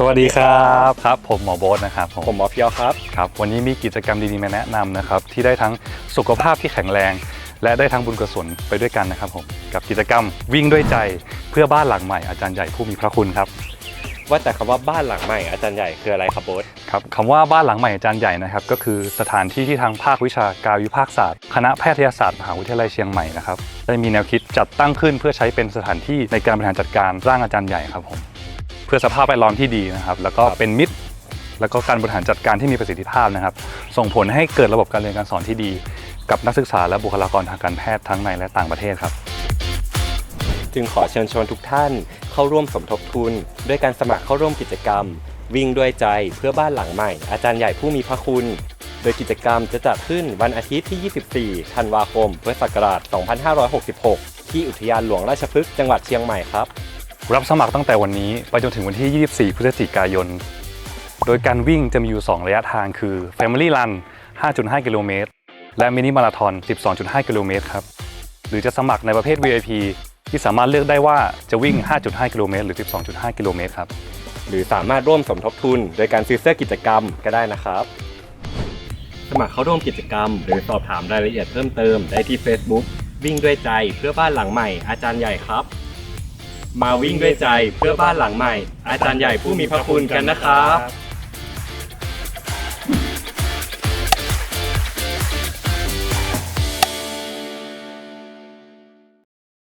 สวัสดีครับครับ ผมหมอโบ๊ทนะครับผมหมอเพียวครับครับวันนี้มีกิจกรรมดีๆมาแนะนำนะครับที่ได้ทั้งสุขภาพที่แข็งแรง และได้ทั้งบุญกุศลไปด้วยกันนะครับผมกับกิจกรรมวิ่งด้วยใจเพื่อบ้านหลังใหม่อาจารย์ใหญ่ผู้มีพระคุณครับว่าแต่คำว่าบ้านหลังใหม่อาจารย์ใหญ่คืออะไรครับโบ๊ทครับคำว่าบ้านหลังใหม่อาจารย์ใหญ่นะครับก็คือสถานที่ที่ทางภาควิชากายวิภาคศาสตร์ คณะแพทยศาสตร์มหาวิทยาลัยเชียงใหม่นะครับได้มีแนวคิดจัดตั้งขึ้นเพื่อใช้เป็นสถานที่ในการบริหารจัดการร่างอาจารย์ใหญ่ครับผม เพื่อสภาพแวดล้อมที่ดีนะครับ แล้วก็เป็นมิตร แล้วก็การบริหารจัดการที่มีประสิทธิภาพนะครับ ส่งผลให้เกิดระบบการเรียนการสอนที่ดี กับนักศึกษาและบุคลากรทางการแพทย์ทั้งในและต่างประเทศครับ จึงขอเชิญชวนทุกท่านเข้าร่วมสมทบทุน ด้วยการสมัครเข้าร่วมกิจกรรม วิ่งด้วยใจเพื่อบ้านหลังใหม่ อาจารย์ใหญ่ผู้มีพระคุณ โดยกิจกรรมจะจัดขึ้นวันอาทิตย์ที่ 24 ธันวาคมพุทธศักราช 2566 ที่อุทยานหลวงราชพฤกษ์จังหวัดเชียงใหม่ครับ รับสมัครตั้งแต่วันนี้ไปจนถึงวันที่ 24 พฤศจิกายน โดยการวิ่งจะมีอยู่ 2 ระยะทางคือ Family Run 5.5 กิโลเมตร และมินิมาราทอน 12.5 กิโลเมตรครับ หรือจะสมัครในประเภท VIP ที่สามารถเลือกได้ว่าจะวิ่ง 5.5 กิโลเมตร หรือ 12.5 กิโลเมตรครับ หรือสามารถร่วมสมทบทุน โดยการซื้อเสื้อกิจกรรมก็ได้นะครับ สมัครเข้าร่วมกิจกรรม หรือสอบถามรายละเอียดเพิ่มเติมได้ที่ Facebook วิ่งด้วยใจเพื่อบ้านหลังใหม่อาจารย์ใหญ่ครับ มาวิ่งด้วยใจเพื่อบ้านหลังใหม่ อาจารย์ใหญ่ผู้มีพระคุณกันนะครับ